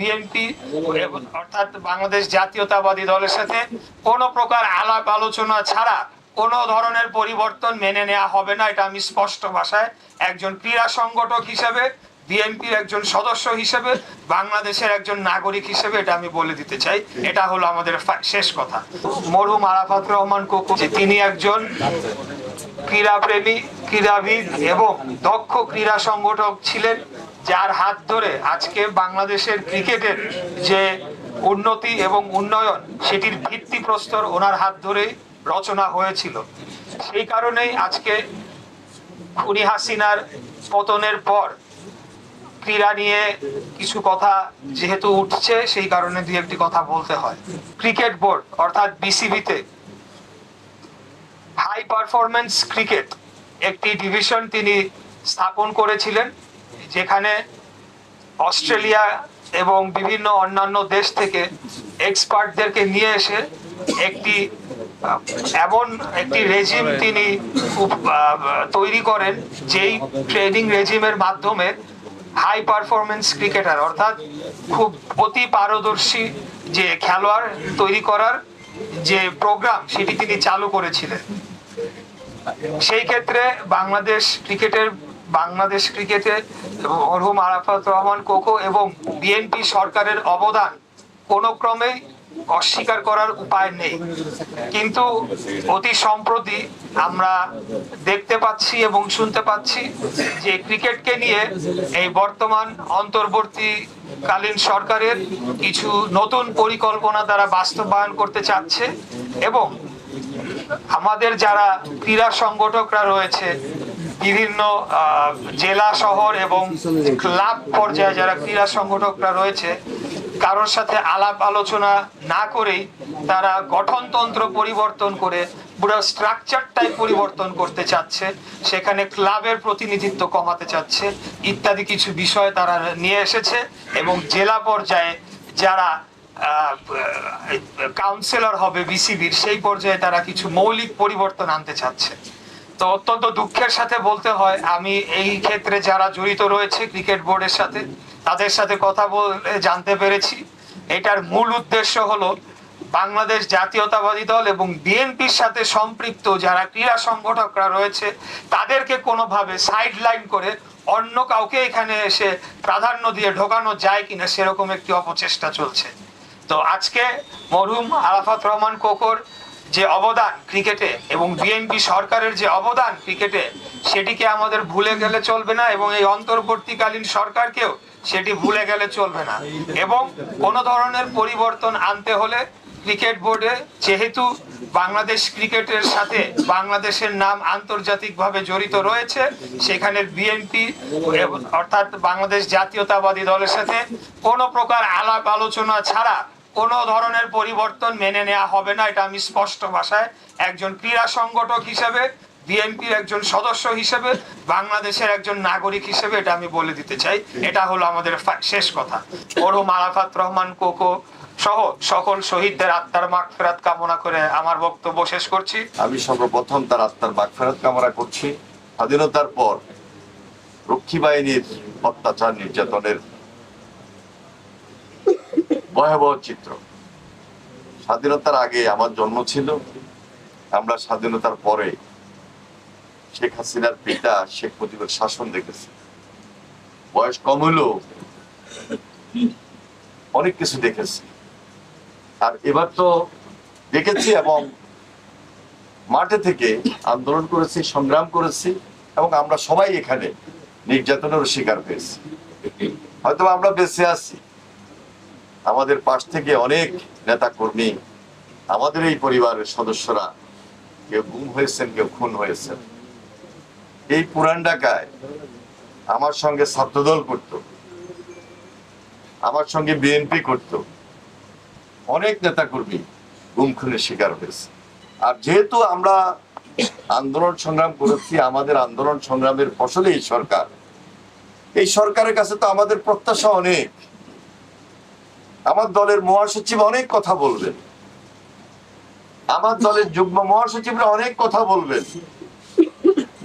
BNP অর্থাৎ বাংলাদেশ জাতীয়তাবাদী দলের সাথে কোনো প্রকার আলাপ আলোচনা ছাড়া কোনো ধরনের পরিবর্তন মেনে নেওয়া হবে না, এটা আমি স্পষ্ট ভাষায় একজন ক্রীড়া সংগঠক হিসেবে, বিএনপির একজন সদস্য হিসেবে, বাংলাদেশের একজন নাগরিক হিসেবে এটা আমি বলে দিতে চাই। এটা হলো আমাদের শেষ কথা। মরহুম আরাফাত রহমান কোকো যে তিনি একজন ক্রীড়া ক্রীড়াপ্রেমী, ক্রীড়াবিদ এবং দক্ষ ক্রীড়া সংগঠক ছিলেন। যার হাত ধরে আজকে বাংলাদেশের ক্রিকেটের যে উন্নতি এবং উন্নয়ন, সেটির ভিত্তিপ্রস্তর ওনার হাত ধরেই রচনা হয়েছিল। সেই কারণেই আজকে খুনি হাসিনার পতনের পর ক্রীড়া নিয়ে কিছু কথা যেহেতু উঠছে, সেই কারণে দুই একটি কথা বলতে হয়। ক্রিকেট বোর্ড, অর্থাৎ বিসিবিতে হাই পারফরমেন্স ক্রিকেট একটি ডিভিশন তিনি স্থাপন করেছিলেন। যেখানে অস্ট্রেলিয়া এবং বিভিন্ন অন্যান্য দেশ থেকে এক্সপার্টদেরকে নিয়ে এসে একটি, এমন একটি রেজিম তিনি তৈরি করেন, যেই ট্রেনিং রেজিমের মাধ্যমে হাই পারফরমেন্স ক্রিকেটার অর্থাৎ খুব অতি পারদর্শী যে খেলোয়াড় তৈরি করার যে প্রোগ্রাম সেটি তিনি চালু করেছিলেন। সেই ক্ষেত্রে বাংলাদেশ ক্রিকেটের বাংলাদেশ ক্রিকেটে মরহুম আরাফাত রহমান কোকো এবং বিএনপি সরকারের অবদান কোনো ক্রমেই অস্বীকার করার উপায় নেই। কিন্তু অতি সম্প্রতি আমরা দেখতে পাচ্ছি এবং শুনতে পাচ্ছি যে ক্রিকেটকে নিয়ে এই বর্তমান অন্তর্বর্তীকালীন সরকারের কিছু নতুন পরিকল্পনা তারা বাস্তবায়ন করতে চাচ্ছে এবং আমাদের যারা ক্রীড়া সংগঠকরা রয়েছে বিভিন্ন জেলা শহর এবং ক্লাব পর্যায়ে যারা ক্রীড়া সংগঠকরা রয়েছে, কারোর সাথে আলাপ আলোচনা না করেই তারা গঠনতন্ত্র পরিবর্তন করে পুরো স্ট্রাকচারটাই পরিবর্তন করতে চাচ্ছে, সেখানে ক্লাবের প্রতিনিধিত্ব কমাতে চাচ্ছে, ইত্যাদি কিছু বিষয় তারা নিয়ে এসেছে এবং জেলা পর্যায়ে যারা কাউন্সিলর হবে বিসিবির সেই পর্যায়ে তারা কিছু মৌলিক পরিবর্তন আনতে চাচ্ছে। তো অত্যন্ত দুঃখের সাথে বলতে হয়, আমি এই ক্ষেত্রে যারা জড়িত রয়েছে ক্রিকেট বোর্ডের সাথে, তাদের সাথে কথা বলে জানতে পেরেছি। এটার মূল উদ্দেশ্য হলো বাংলাদেশ জাতীয়তাবাদী দল এবং বিএনপির সাথে সম্পৃক্ত যারা ক্রীড়া সংগঠকরা রয়েছে, তাদেরকে কোনোভাবে সাইড লাইন করে অন্য কাউকে এখানে এসে প্রাধান্য দিয়ে ঢোকানো যায় কিনা সেরকম একটি অপচেষ্টা চলছে। তো আজকে মরহুম আরাফাত রহমান কোকর যে অবদান ক্রিকেটে এবং বিএনপি সরকারের যে অবদান ক্রিকেটে, সেটিকে আমাদের ভুলে গেলে চলবে না এবং এই অন্তর্বর্তীকালীন সরকারকেও সেটি ভুলে গেলে চলবে না। এবং কোন ধরনের পরিবর্তন আনতে হলে ক্রিকেট বোর্ডে যেহেতু বাংলাদেশ ক্রিকেটের সাথে বাংলাদেশের নাম আন্তর্জাতিকভাবে জড়িত রয়েছে, সেখানে বিএনপি অর্থাৎ বাংলাদেশ জাতীয়তাবাদী দলের সাথে কোনো প্রকার আলাপ আলোচনা ছাড়া কোনো ধরনের পরিবর্তন মেনে নেওয়া হবে না, এটা আমি স্পষ্ট ভাষায়। একজন ক্রীড়া সংগঠক হিসেবে, বিএনপির একজন সদস্য হিসেবে, বাংলাদেশের একজন নাগরিক হিসেবে এটা আমি বলে দিতে চাই। এটা হলো আমাদের শেষ কথা। মরহুম আরাফাত রহমান, কোকো সহ সকল শহীদদের আত্মার মাগফিরাত কামনা করে আমার বক্তব্য শেষ করছি। আমি সর্বপ্রথম তার আত্মার বাগফেরত কামনা করছি। স্বাধীনতার পর রক্ষী বাহিনীর অত্যাচার, নির্যাতনের ভয়াবহ চিত্র। স্বাধীনতার আগে আমার জন্ম ছিল, আমরা স্বাধীনতার পরে শেখ হাসিনার পিতা, শেখ মুজিবের শাসন দেখেছি। বয়স কম হলেও অনেক কিছু দেখেছি। আর এবার তো দেখেছি এবং মাঠে থেকে আন্দোলন করেছি, সংগ্রাম করেছি এবং আমরা সবাই এখানে নির্যাতনের শিকার হয়েছি। হয়তো আমরা বেঁচে আছি। আমাদের পাশ থেকে অনেক নেতা কর্মী আমাদের এই পরিবারের সদস্যরা কেউ গুম হয়েছেন, কেউ খুন হয়েছেন। এই পুরান ঢাকায় আমার সঙ্গে ছাত্রদল করত, আমার সঙ্গে বিএনপি করত, অনেক নেতা কর্মী গুম খুনের শিকার হয়েছে। আর যেহেতু আমরা আন্দোলন সংগ্রাম করেছি, আমাদের আন্দোলন সংগ্রামের ফসলে এই সরকার, এই সরকারের কাছে তো আমাদের প্রত্যাশা অনেক। আমার দলের মহাসচিব অনেক কথা বলবেন। আমার দলের যুগ্ম মহাসচিবরা অনেক কথা বলবেন।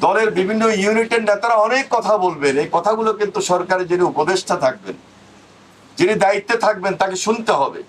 দলের বিভিন্ন ইউনিটের নেতারা অনেক কথা বলবেন। এই কথাগুলো কিন্তু সরকারের যিনি উপদেষ্টা থাকবেন, যিনি দায়িত্বে থাকবেন, তাকে শুনতে হবে।